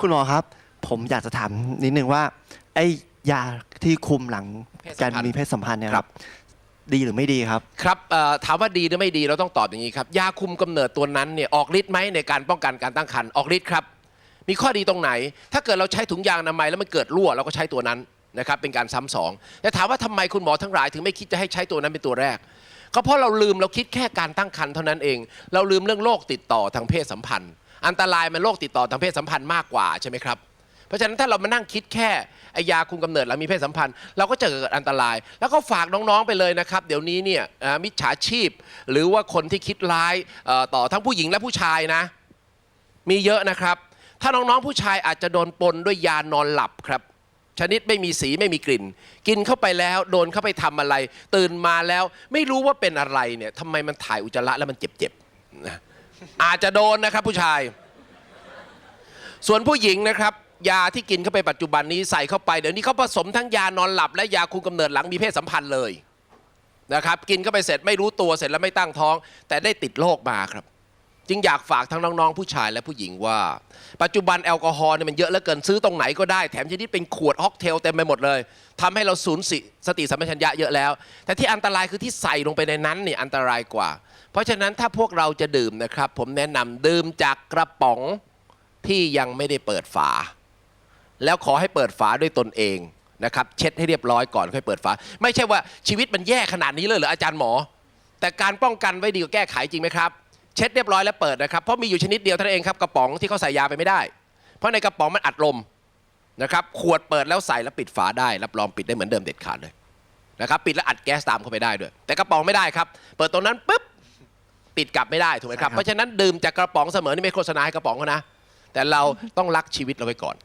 คุณหมอครับ ผมอยากจะถามนิดนึงว่า ไอ้ยาที่คุมหลังเพศสักามรพันธ์มีเพศสัมพันธ์เนี่ยคครัรับบดีหรือไม่ดีครับ ครับเอ่อถามว่าดีหรือไม่ดีเราต้องตอบอย่างนี้ครับ ยาคุมกำเนิดตัวนั้นเนี่ยออกฤทธิ์ไหมในการป้องกันการตั้งครรภ์ออกฤทธิ์ครับ มีข้อดีตรงไหน ถ้าเกิดเราใช้ถุงยางอนามัยแล้วมันเกิดรั่วเราก็ใช้ตัวนั้นนะครับเป็นการซ้ำสองแต่ถามว่าทำไมคุณหมอทั้งหลายถึงไม่คิดจะให้ใช้ตัวนั้นเป็นตัวแรก ก็เพราะเราลืมเราคิดแค่การตั้งครรภ์เท่านั้นเอง เราลืมเรื่องโรคติดต่อทางเพศสัมพันธ์ อันตรายมันโรคติดต่อทางเพศสัมพันธ์มากกว่าใช่ไหมครับ เพราะฉะนั้นถ้าเรามานั่งคิดแค่ไอยาคุมกำเนิดหลังมีเพศสัมพันธ์ เราก็จะเกิดอันตราย แล้วก็ฝากน้องๆไปเลยนะครับ เดี๋ยวนี้เนี่ยมิจฉาชีพ หรือว่าคนที่คิดร้ายต่อทั้งผู้หญิงและผู้ชายนะ มีเยอะนะครับ ถ้าน้องๆผู้ชายอาจจะโดนปนด้วยยานอนหลับครับชนิดไม่มีสีไม่มีกลิ่น กินเข้าไปแล้วโดนเข้าไปทำอะไร ตื่นมาแล้วไม่รู้ว่าเป็นอะไรเนี่ยทำไมมันถ่ายอุจจาระแล้วมันเจ็บๆนะ อาจจะโดนนะครับผู้ชาย ส่วนผู้หญิงนะครับ ยาที่กินเข้าไปปัจจุบันนี้ใส่เข้าไปเดี๋ยวนี้เขาผสมทั้งยานอนหลับ และยาคุมกำเนิดหลังมีเพศสัมพันธ์เลยนะครับ กินเข้าไปเสร็จไม่รู้ตัวเสร็จแล้วไม่ตั้งท้อง แต่ได้ติดโรคมาครับ จึงอยากฝากทั้งน้องๆ ผู้ชายและผู้หญิงว่า ปัจจุบันแอลกอฮอล์เนี่ยมันเยอะเหลือเกินซื้อตรงไหนก็ได้ แถมชนิดเป็นขวดฮอกเทลเต็มไปหมดเลยทำให้เราสูญสสติสัมปชัญญะเยอะแล้ว แต่ที่อันตรายคือที่ใส่ลงไปในนั้นเนี่ยอันตรายกว่า เพราะฉะนั้นถ้าพวกเราจะดื่มนะครับ ผมแนะนำดื่มจากกระป๋องที่ยังไม่ได้เปิดฝา แล้วขอให้เปิดฝาด้วยตนเองนะครับเช็ดให้เรียบร้อยก่อนค่อยเปิดฝา ไม่ใช่ว่าชีวิตมันแย่ขนาดนี้เลยเหรออาจารย์หมอ แต่การป้องกันไว้ดีกว่าแก้ไขจริงไหมครับ เช็ดเรียบร้อยแล้วเปิดนะครับ เพราะมีอยู่ชนิดเดียวเท่านั้นเองครับกระป๋องที่เขาใส่ยาไปไม่ได้ เพราะในกระป๋องมันอัดลมนะครับขวดเปิดแล้วใส่แล้วปิดฝาได้รับรองปิดได้เหมือนเดิมเด็ดขาดเลยนะครับปิดแล้วอัดแก๊สตามเข้าไปได้ด้วย แต่กระป๋องไม่ได้ครับ เปิดตรงนั้นปุ๊บปิดกลับไม่ได้ถูกไหมครับเพราะฉะนั้นดื่มจากกระป๋องเสมอนี่ไม่โฆษณาให้กระป๋องเขานะแต่เราต้องรักชีวิตเราไว้ก่อน